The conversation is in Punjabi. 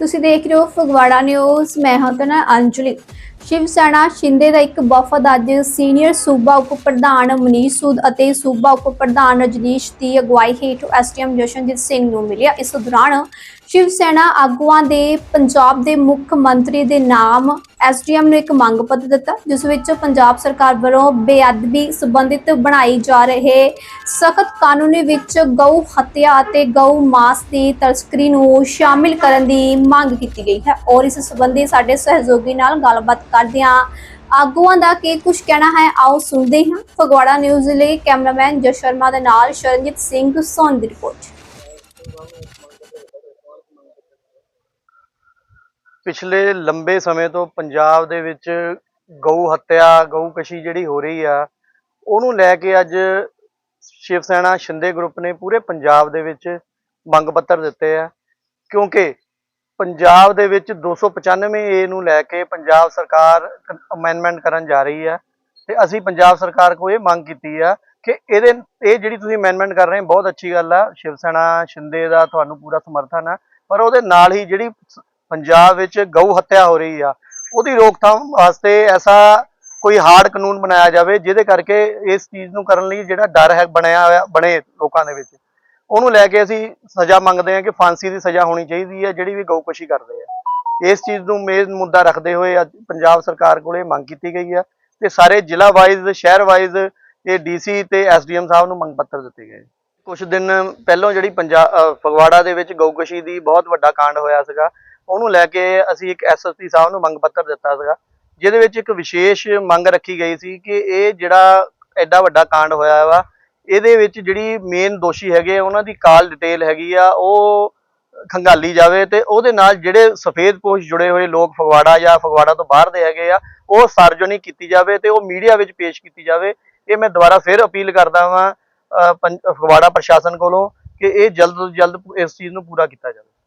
ਤੁਸੀਂ ਦੇਖ ਰਹੇ ਹੋ ਫਗਵਾੜਾ ਨਿਊਜ਼, ਮੈਂ ਹਾਂ ਤਨਾ ਅੰਜਲੀ। ਸ਼ਿਵ ਸੈਨਾ ਸ਼ਿੰਦੇ ਦਾ ਇੱਕ ਵਫਦ ਅੱਜ ਸੀਨੀਅਰ ਸੂਬਾ ਉਪ ਪ੍ਰਧਾਨ ਮਨੀਸ਼ ਸੂਦ ਅਤੇ ਸੂਬਾ ਉਪ ਪ੍ਰਧਾਨ ਰਜਨੀਸ਼ ਦੀ ਅਗਵਾਈ ਹੇਠ ਐਸਟੀਐਮ ਜਸ਼ਨਜੀਤ ਸਿੰਘ ਨੂੰ ਮਿਲਿਆ। ਇਸ ਦੌਰਾਨ ਸ਼ਿਵ ਸੈਨਾ ਆਗੂਆਂ ਦੇ ਪੰਜਾਬ ਦੇ ਮੁੱਖ ਮੰਤਰੀ ਦੇ ਨਾਮ ਐਸਡੀਐਮ ਨੂੰ ਇੱਕ ਮੰਗ ਪੱਤਰ ਦਿੱਤਾ, ਜਿਸ ਵਿੱਚ ਪੰਜਾਬ ਸਰਕਾਰ ਵੱਲੋਂ ਬੇਅਦਬੀ ਸੰਬੰਧਿਤ ਬਣਾਈ ਜਾ ਰਹੇ ਸਖਤ ਕਾਨੂੰਨੀ ਵਿੱਚ ਗਊ ਹੱਤਿਆ ਅਤੇ ਗਊ ਮਾਸ ਦੀ ਤਸਕਰੀ ਨੂੰ ਸ਼ਾਮਿਲ ਕਰਨ ਦੀ ਮੰਗ ਕੀਤੀ ਗਈ ਹੈ। ਔਰ ਇਸ ਸੰਬੰਧੀ ਸਾਡੇ ਸਹਿਯੋਗੀ ਨਾਲ ਗੱਲਬਾਤ ਕਰਦਿਆਂ ਆਗੂਆਂ ਦਾ ਕੀ ਕੁਝ ਕਹਿਣਾ ਹੈ, ਆਓ ਸੁਣਦੇ ਹਾਂ। ਫਗਵਾੜਾ ਨਿਊਜ਼ ਲਈ ਕੈਮਰਾਮੈਨ ਜਸ ਸ਼ਰਮਾ ਦੇ ਨਾਲ ਸ਼ਰਨਜੀਤ ਸਿੰਘ ਸੋਨ ਦੀ ਰਿਪੋਰਟ। ਪਿਛਲੇ ਲੰਬੇ ਸਮੇਂ ਤੋਂ ਪੰਜਾਬ ਦੇ ਵਿੱਚ ਗਊ ਹੱਤਿਆ, ਗਊ ਕਸ਼ੀ ਜਿਹੜੀ ਹੋ ਰਹੀ ਆ, ਉਹਨੂੰ ਲੈ ਕੇ ਅੱਜ ਸ਼ਿਵ ਸੈਨਾ ਸ਼ਿੰਦੇ ਗਰੁੱਪ ਨੇ ਪੂਰੇ ਪੰਜਾਬ ਦੇ ਵਿੱਚ ਮੰਗ ਪੱਤਰ ਦਿੱਤੇ ਆ, ਕਿਉਂਕਿ ਪੰਜਾਬ ਦੇ ਵਿੱਚ 295 ਏ ਨੂੰ ਲੈ ਕੇ ਪੰਜਾਬ ਸਰਕਾਰ ਅਮੈਂਡਮੈਂਟ ਕਰਨ ਜਾ ਰਹੀ ਆ, ਤੇ ਅਸੀਂ ਪੰਜਾਬ ਸਰਕਾਰ ਕੋਲ ਇਹ ਮੰਗ ਕੀਤੀ ਆ ਕਿ ਇਹਦੇ, ਇਹ ਜਿਹੜੀ ਤੁਸੀਂ ਅਮੈਂਡਮੈਂਟ ਕਰ ਰਹੇ ਹੋ, ਬਹੁਤ ਅੱਛੀ ਗੱਲ ਆ, ਸ਼ਿਵ ਸੈਨਾ ਸ਼ਿੰਦੇ ਦਾ ਤੁਹਾਨੂੰ ਪੂਰਾ ਸਮਰਥਨ ਆ, ਪਰ ਉਹਦੇ ਨਾਲ ਹੀ ਜਿਹੜੀ ਪੰਜਾਬ ਵਿੱਚ ਗਊ ਹੱਤਿਆ ਹੋ ਰਹੀ ਆ, ਉਹਦੀ ਰੋਕਥਾਮ ਵਾਸਤੇ ਐਸਾ ਕੋਈ ਹਾਰਡ ਕਾਨੂੰਨ ਬਣਾਇਆ ਜਾਵੇ ਜਿਹਦੇ ਕਰਕੇ ਇਸ ਚੀਜ਼ ਨੂੰ ਕਰਨ ਲਈ ਜਿਹੜਾ ਡਰ ਹੈ ਬਣਿਆ ਹੋਇਆ, ਬਣੇ ਲੋਕਾਂ ਦੇ ਵਿੱਚ। ਉਹਨੂੰ ਲੈ ਕੇ ਅਸੀਂ ਸਜ਼ਾ ਮੰਗਦੇ ਹਾਂ ਕਿ ਫਾਂਸੀ ਦੀ ਸਜ਼ਾ ਹੋਣੀ ਚਾਹੀਦੀ ਹੈ, ਜਿਹੜੀ ਵੀ ਗਊਕਸ਼ੀ ਕਰਦੇ ਆ। ਇਸ ਚੀਜ਼ ਨੂੰ ਮੇਨ ਮੁੱਦਾ ਰੱਖਦੇ ਹੋਏ ਅੱਜ ਪੰਜਾਬ ਸਰਕਾਰ ਕੋਲੇ ਮੰਗ ਕੀਤੀ ਗਈ ਹੈ ਤੇ ਸਾਰੇ ਜ਼ਿਲ੍ਹਾ ਵਾਈਜ਼, ਸ਼ਹਿਰ ਵਾਈਜ਼, ਇਹ ਡੀਸੀ ਤੇ ਐਸਡੀਐਮ ਸਾਹਿਬ ਨੂੰ ਮੰਗ ਪੱਤਰ ਦਿੱਤੇ ਗਏ। ਕੁਝ ਦਿਨ ਪਹਿਲਾਂ ਜਿਹੜੀ ਪੰਜਾਬ ਫਗਵਾੜਾ ਦੇ ਵਿੱਚ ਗਊਕਸ਼ੀ ਦੀ ਬਹੁਤ ਵੱਡਾ ਕਾਂਡ ਹੋਇਆ ਸੀਗਾ ਉਹਨੂੰ ਲੈ ਕੇ ਅਸੀਂ ਇੱਕ ਐਸਐਸਪੀ ਸਾਹਿਬ ਨੂੰ ਮੰਗ ਪੱਤਰ ਦਿੱਤਾ ਸੀਗਾ ਜਿਹਦੇ ਵਿੱਚ ਇੱਕ ਵਿਸ਼ੇਸ਼ ਮੰਗ ਰੱਖੀ ਗਈ ਸੀ ਕਿ ਇਹ ਜਿਹੜਾ ਐਡਾ ਵੱਡਾ ਕਾਂਡ ਹੋਇਆ ਵਾ ਇਹਦੇ ਵਿੱਚ ਜਿਹੜੀ ਮੇਨ ਦੋਸ਼ੀ ਹੈਗੇ ਉਹਨਾਂ ਦੀ ਕਾਲ ਡਿਟੇਲ ਹੈਗੀ ਆ ਉਹ ਖੰਗਾਲੀ ਜਾਵੇ ਤੇ ਉਹਦੇ ਨਾਲ ਜਿਹੜੇ ਸਫੇਦ ਪੋਸ਼ ਜੁੜੇ ਹੋਏ ਲੋਕ ਫਗਵਾੜਾ ਜਾਂ ਫਗਵਾੜਾ ਤੋਂ ਬਾਹਰ ਦੇ ਹੈਗੇ ਆ ਉਹ ਸਾਰਜਨਿਕ ਕੀਤੀ ਜਾਵੇ ਤੇ ਉਹ ਮੀਡੀਆ ਵਿੱਚ ਪੇਸ਼ ਕੀਤੀ ਜਾਵੇ। ਇਹ ਮੈਂ ਦੁਬਾਰਾ ਫਿਰ ਅਪੀਲ ਕਰਦਾ ਵਾਂ ਅਹ, ਫਗਵਾੜਾ ਪ੍ਰਸ਼ਾਸਨ ਕੋਲੋਂ ਕਿ ਇਹ ਜਲਦ ਤੋਂ ਜਲਦ ਇਸ ਚੀਜ਼ ਨੂੰ ਪੂਰਾ ਕੀਤਾ ਜਾਵੇ।